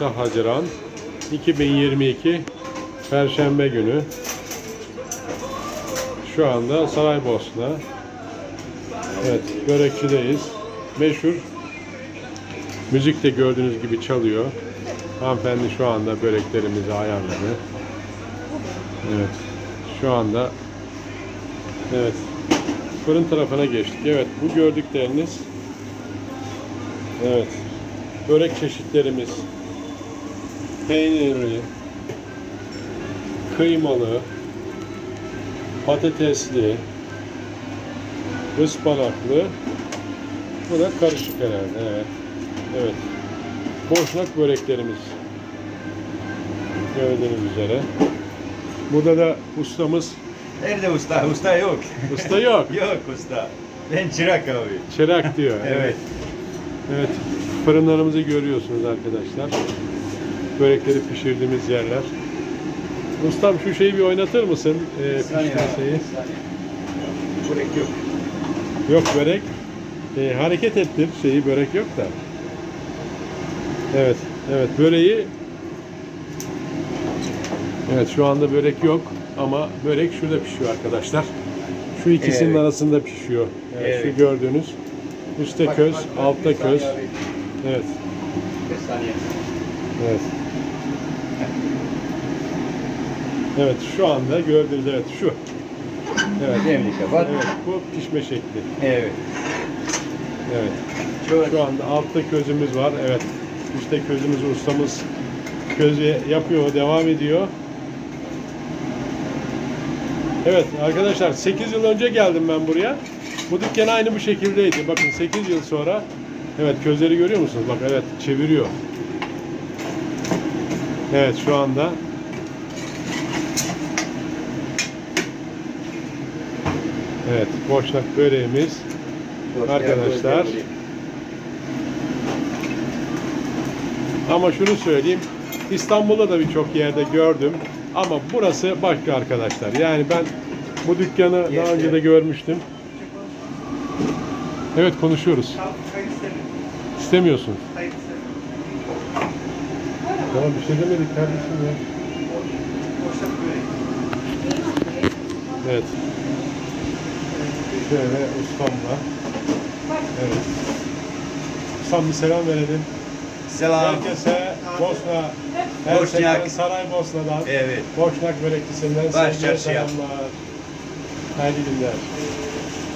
Haziran 2022 Perşembe günü. Şu anda Saraybosna. Evet börekçideyiz meşhur. Müzik de gördüğünüz gibi çalıyor. Hanımefendi şu anda böreklerimizi ayarladı. Evet şu anda. Evet fırın tarafına geçtik. Evet bu gördükleriniz. Evet börek çeşitlerimiz peynirli, kıymalı, patatesli, ıspanaklı. Bu da karışık herhalde. Evet. Evet. Boşnak böreklerimiz. Gördüğünüz üzere. Burada da ustamız Nerede usta? Usta yok. usta yok. yok usta. Ben çırak abi. Çırak diyor. Evet. Evet. Fırınlarımızı görüyorsunuz arkadaşlar. Börekleri pişirdiğimiz yerler. Ustam şu şeyi bir oynatır mısın? Ee, şeyi. Börek yok. Yok börek. Ee, hareket ettir şeyi börek yok da. Evet. Evet böreği Evet şu anda börek yok ama börek şurada pişiyor arkadaşlar. Şu ikisinin Evet. arasında pişiyor. Evet, Evet. Şu gördüğünüz üstte köz, altta köz. Evet. Evet. Evet şu anda gördüğünüz evet şu. Evet. Demlik var. Evet bu pişme şekli. Evet. Evet. Çok Şu anda altta közümüz var. Evet. Üstte közümüz ustamız közü yapıyor, devam ediyor. Evet arkadaşlar 8 yıl önce geldim ben buraya. Bu dükkan aynı bu şekildeydi. Bakın 8 yıl sonra evet közleri görüyor musunuz? Bak evet çeviriyor. Evet şu anda Evet boşnak böreğimiz Arkadaşlar. Ama şunu söyleyeyim. İstanbul'da da birçok yerde gördüm. Ama burası başka arkadaşlar. Yani ben bu dükkanı daha önce de görmüştüm. Evet konuşuyoruz. İstemiyorsun. Tamam bir şey demedik kardeşim ya. Evet. Şöyle ustamla. Evet. Ustam bir selam verelim. Selam. Herkese Bosna, Boşnak. Saraybosna'dan, Evet. Boşnak börekçisinden sevgiler çarşıya. selamlar. Hayırlı günler.